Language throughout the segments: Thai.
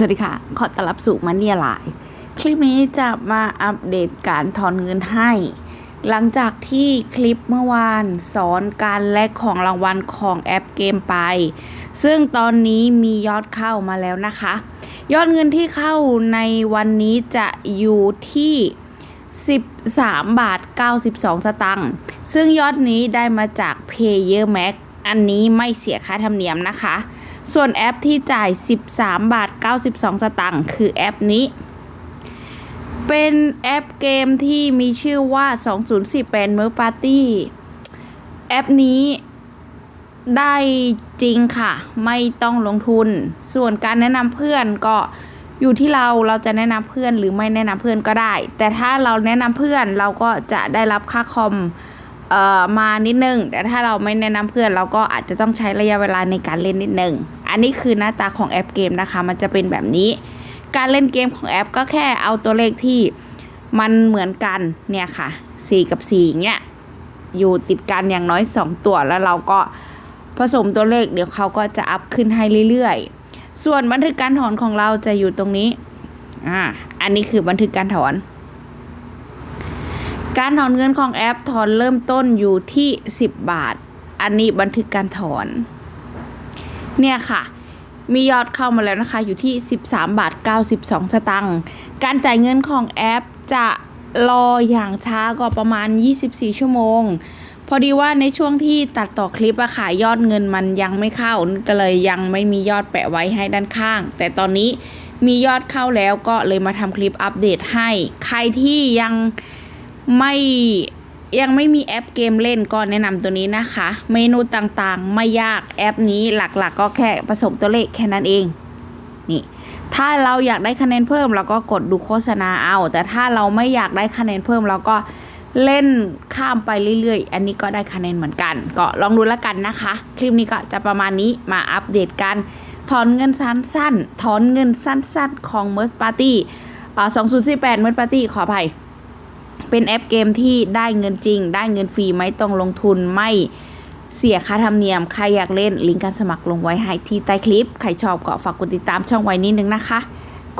สวัสดีค่ะ ขอต้อนรับสู่มันเนียไลน์คลิปนี้จะมาอัปเดตการถอนเงินให้ หลังจากที่คลิปเมื่อวานสอนการแลกของรางวัลของแอปเกมไป ซึ่งตอนนี้มียอดเข้ามาแล้วนะคะ ยอดเงินที่เข้าในวันนี้จะอยู่ที่ 13 บาท 92 สตังค์ ซึ่งยอดนี้ได้มาจาก Payer Max อันนี้ไม่เสียค่าธรรมเนียมนะคะ ส่วนแอปที่จ่าย 13 บาท 92 สตังค์คือแอปนี้ เป็นแอปเกมที่มีชื่อว่า 2048 m e r Party แอปนี้ได้จริงค่ะ ไม่ต้องลงทุน ส่วนการแนะนำเพื่อนก็อยู่ที่เราเราจะแนะนำเพื่อนหรือไม่แนะนำเพื่อนก็ได้ แต่ถ้าเราแนะนำเพื่อนเราก็จะได้รับค่าคอม มานิดนึงแต่ถ้าเราไม่แนะนำเพื่อนเราก็อาจจะต้องใช้ระยะเวลาในการเล่นนิดนึง อันนี้คือหน้าตาของแอปเกมนะคะ มันจะเป็นแบบนี้ การเล่นเกมของแอปก็แค่เอาตัวเลขที่มันเหมือนกันเนี่ยค่ะ 4 กับ4อย่างเงี้ยอยู่ติดกันอย่างน้อย 2 ตัวแล้วเราก็ผสมตัวเลขเดี๋ยวเขาก็จะอัพขึ้นให้เรื่อยๆ ส่วนบันทึกการถอนของเราจะอยู่ตรงนี้อ่าอันนี้คือบันทึกการถอน การถอนเงินของแอปถอนเริ่มต้นอยู่ที่ 10 บาท อันนี้บันทึกการถอน เนี่ยค่ะ มียอดเข้ามาแล้วนะคะ อยู่ที่ 13 บาท 92 สตังค์ การจ่ายเงินของแอปจะรออย่างช้าก็ประมาณ 24 ชั่วโมง พอดีว่าในช่วงที่ตัดต่อคลิปอะค่ะยอดเงินมันยังไม่เข้า ก็เลยยังไม่มียอดแปะไว้ให้ด้านข้าง แต่ตอนนี้มียอดเข้าแล้วก็เลยมาทำคลิปอัปเดตให้ ใครที่ยัง ไม่ยังไม่มีแอปเกมเล่นก็แนะนำตัวนี้นะคะ เมนูต่างๆ ไม่ยากแอปนี้หลักๆก็แค่ผสมตัวเลขแค่นั้นเอง นี่ ถ้าเราอยากได้คะแนนเพิ่มเราก็กดดูโฆษณาเอา แต่ถ้าเราไม่อยากได้คะแนนเพิ่มเราก็เล่นข้ามไปเรื่อยๆ อันนี้ก็ได้คะแนนเหมือนกัน ก็ลองดูแล้วกันนะคะ คลิปนี้ก็จะประมาณนี้มาอัปเดตกัน ถอนเงินสั้นๆ ถอนเงินสั้นๆ ของ m e r ์ Party อ่า2048 m e r ์ Party ขออภัย เป็นแอปเกมที่ได้เงินจริง ได้เงินฟรีไม่ต้องลงทุนไม่เสียค่าธรรมเนียม ใครอยากเล่นลิงก์การสมัครลงไว้ให้ที่ใต้คลิป ใครชอบก็ฝากกดติดตามช่องไว้นิดนึงนะคะ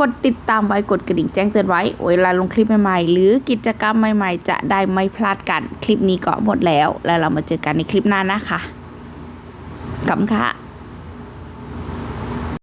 กดติดตามไว้กดกระดิ่งแจ้งเตือนไว้เวลาลงคลิปใหม่ๆ หรือกิจกรรมใหม่ๆ จะได้ไม่พลาดกัน คลิปนี้ก็หมดแล้ว แล้วเรามาเจอกันในคลิปหน้านะคะขอบคุณค่ะ